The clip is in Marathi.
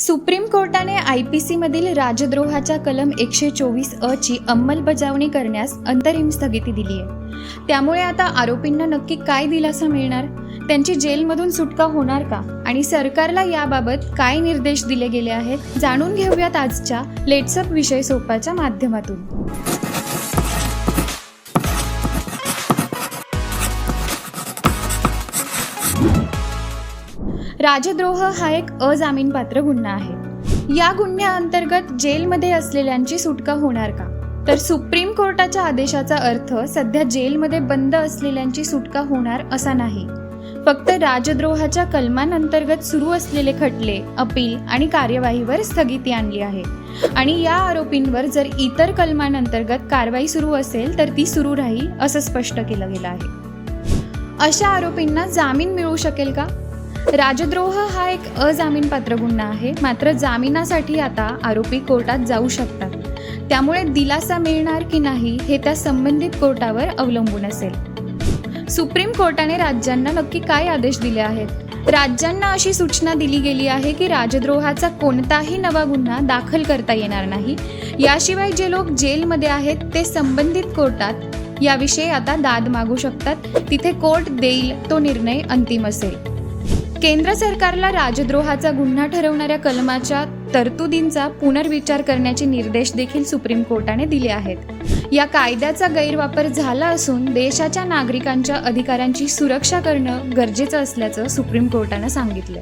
सुप्रीम कोर्टाने आय पी सीमधील राजद्रोहाच्या कलम एकशे चोवीस अ ची अंमलबजावणी करण्यास अंतरिम स्थगिती दिली आहे. त्यामुळे आता आरोपींना नक्की काय दिलासा मिळणार? त्यांची जेलमधून सुटका होणार का? आणि सरकारला याबाबत काय निर्देश दिले गेले आहेत? जाणून घेऊयात आजच्या लेट्सअप विषय सोपाच्या माध्यमातून. राजद्रोह हा एक अजामीनपात्र गुन्हा आहे. या गुन्ह्याअंतर्गत जेलमध्ये असलेल्यांची सुटका होणार का? तर सुप्रीम कोर्टाच्या आदेशाचा अर्थ सध्या जेलमध्ये बंद असलेल्यांची सुटका होणार असा नाही. फक्त राजद्रोहाच्या कलमांअंतर्गत सुरू असलेले खटले अपील आणि कार्यवाहीवर स्थगिती आणली आहे. आणि या आरोपींवर जर इतर कलमांअंतर्गत कारवाई सुरू असेल तर ती सुरू राहील असं स्पष्ट केलं गेलं आहे. अशा आरोपींना जामीन मिळू शकेल का? राजद्रोह हा एक अजामीनपात्र गुन्हा आहे. मात्र जामिनासाठी आता आरोपी कोर्टात जाऊ शकतात. त्यामुळे दिलासा मिळणार की नाही हे त्या संबंधित कोर्टावर अवलंबून असेल. सुप्रीम कोर्टाने राज्यांना नक्की काय आदेश दिले आहेत? राज्यांना अशी सूचना दिली गेली आहे की राजद्रोहाचा कोणताही नवा गुन्हा दाखल करता येणार नाही. याशिवाय जे लोक जेलमध्ये आहेत ते संबंधित कोर्टात याविषयी आता दाद मागू शकतात. तिथे कोर्ट देईल तो निर्णय अंतिम असेल. केंद्र सरकारला राजद्रोहाचा गुन्हा ठरवणाऱ्या कलमाच्या तरतुदींचा पुनर्विचार करण्याचे निर्देश देखील सुप्रीम कोर्टाने दिले आहेत. या कायद्याचा गैरवापर झाला असून देशाच्या नागरिकांच्या अधिकारांची सुरक्षा करणं गरजेचं असल्याचं सुप्रीम कोर्टानं सांगितलं.